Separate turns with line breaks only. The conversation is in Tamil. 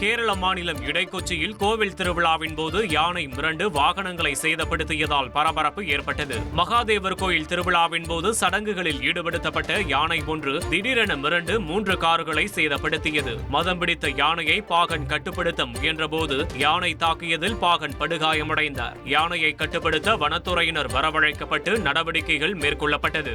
கேரள மாநிலம் இடைக்கொச்சியில் கோவில் திருவிழாவின் போது யானை மிரண்டு வாகனங்களை சேதப்படுத்தியதால் பரபரப்பு ஏற்பட்டது. மகாதேவர் கோயில் திருவிழாவின் போது சடங்குகளில் ஈடுபடுத்தப்பட்ட யானை ஒன்று திடீரென மிரண்டு மூன்று கார்களை சேதப்படுத்தியது. மதம் பிடித்த யானையை பாகன் கட்டுப்படுத்த முயன்றபோது யானை தாக்கியதில் பாகன் படுகாயமடைந்தார். யானையை கட்டுப்படுத்த வனத்துறையினர் வரவழைக்கப்பட்டு நடவடிக்கைகள் மேற்கொள்ளப்பட்டது.